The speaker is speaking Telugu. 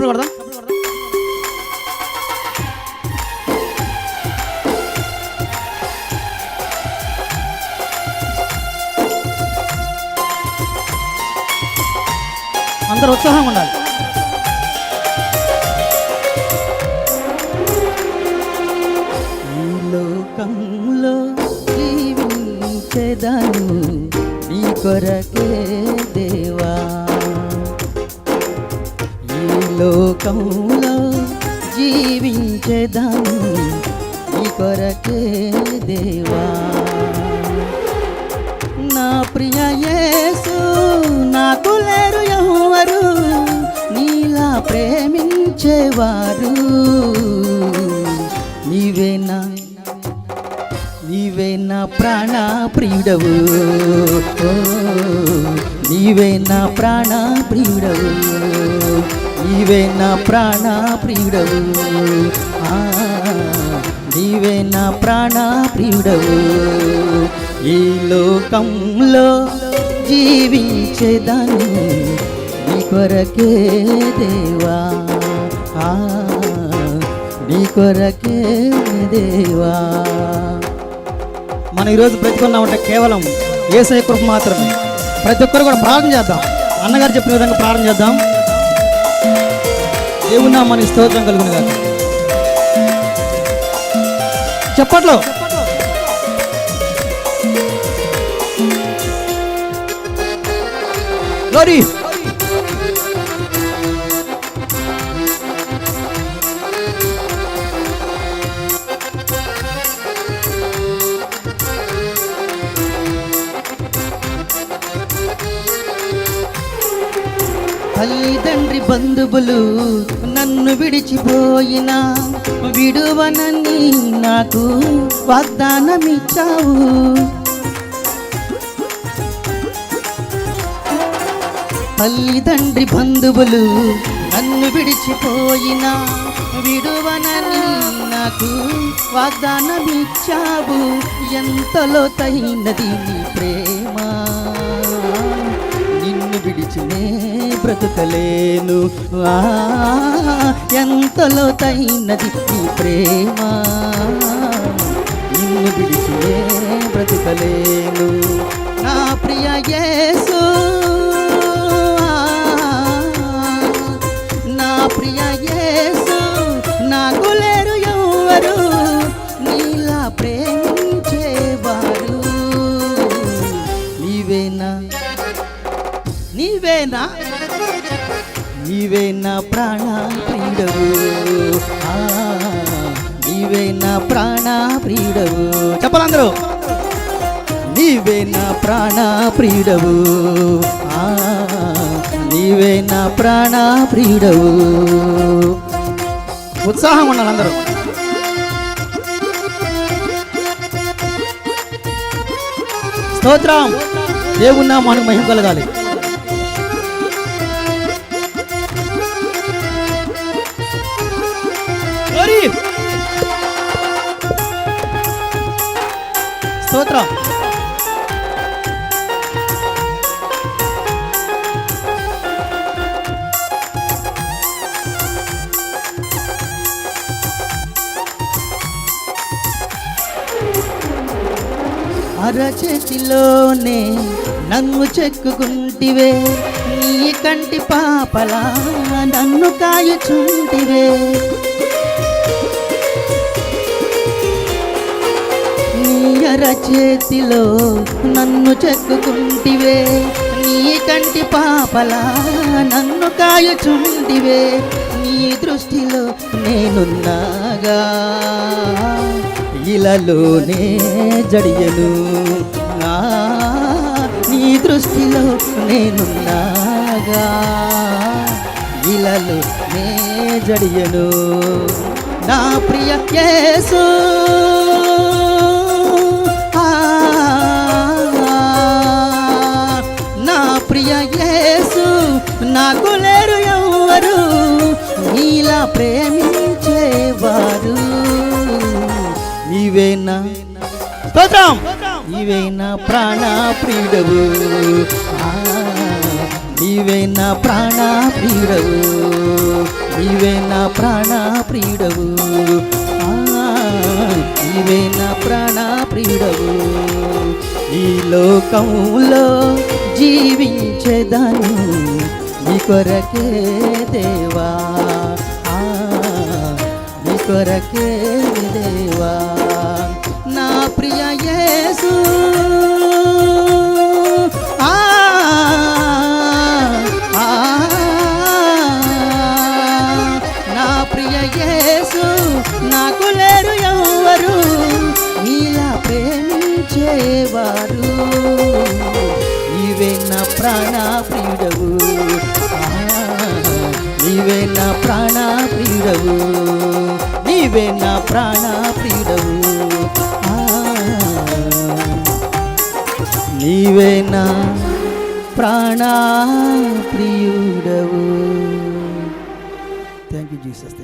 చప్పుడు కొడదాం అందరు ఉత్సాహంగా ఉండాలి. ఈ లోకంలో జీవించేదాను నీ కొరకే దే లోకంలో జీవించెదను ఈ కొరకే దేవా. నా ప్రియ యేసు నాకు లేరు ఎవరు నీలా ప్రేమించేవారు. నీవేనా నీవే నా ప్రాణ ప్రియుడవు ఓ, నీవే నా ప్రాణ ప్రియుడవు నీవే నా ప్రాణ ప్రియుడవు నీవే నా ప్రాణ ప్రియుడవు ఈ లోకంలో జీవించేదాన్ని నీ కొరకే దేవా. ఆ, నీ కొరకే దేవా. మనం ఈరోజు బ్రతుకున్నామంటే కేవలం ఏసై కృప మాత్రమే. ప్రతి ఒక్కరు కూడా ప్రార్థన చేద్దాం. అన్నగారు చెప్పిన విధంగా ప్రార్థన చేద్దాం. దేవునా మన స్తోత్రం కలుగును కాదు చెప్పట్లో లోరీ! తల్లిదండ్రి బంధువులు నన్ను విడిచిపోయినా విడువనని నాకు వాగ్దానమిచ్చావు. తల్లిదండ్రి బంధువులు నన్ను విడిచిపోయినా విడువనని నాకు వాగ్దానమిచ్చావు. ఎంతలో తగినది నీ ప్రేమ? నిన్ను విడిచినే బ్రతకలేను. ఎంత లోతైనది ఈ ప్రేమ. నిన్ను విడిచినే బ్రతకలేను. నా ప్రియ యేసు నీవేనా? నీవే నా ప్రాణ ప్రియుడవు ఆ, నీవే నా ప్రాణ ప్రియుడవు చెప్పాలందరూ నీవే నా ప్రాణ ప్రియుడవు ఆ, నీవే నా ప్రాణ ప్రియుడవు ఉత్సాహం ఉండాలి అందరూ. స్తోత్రం. దేవున్నా మనకు మహిమ కలగాలి. స్తోత్రం. అరచేతిలోనే నన్ను చెక్కుకుంటివే నీ కంటి పాపలా నన్ను కాయుచుంటివే. కన్యర చేతిలో నన్ను చెక్కుకుంటివే. నీ కంటి పాపలా నన్ను కాయుచుంటివే నీ దృష్టిలో నేనున్నాగా. ఇలలోనే జడియలు నా. నీ దృష్టిలో నేనున్నాగా. ఇలలో నే నా ప్రియ కేసు యేసు నాకు లేరు ఎవరు నీలా ప్రేమించేవారు. నీవేనా స్తోత్రం? నీవే ప్రాణ ప్రియుడవు ఆ, ప్రాణ ప్రియుడవు నీవే ప్రాణ ప్రియుడవు ఆ, ప్రాణ ప్రియుడవు ఈ లోకంలో జీవించేదాను నీ కొరకే దేవా. నీ కొరకే దేవా. నా ప్రియ యేసు. నా ప్రియ యేసు నాకు లేరు ఎవరు నీలా ప్రేమించేవారు. ప్రాణ ప్రియుడవు నీవే నా ప్రాణ ప్రియుడవు నీవే నా ప్రాణ ప్రియుడవు నీవే నా ప్రాణ ప్రియుడవు థ్యాంక్ యూ జీసస్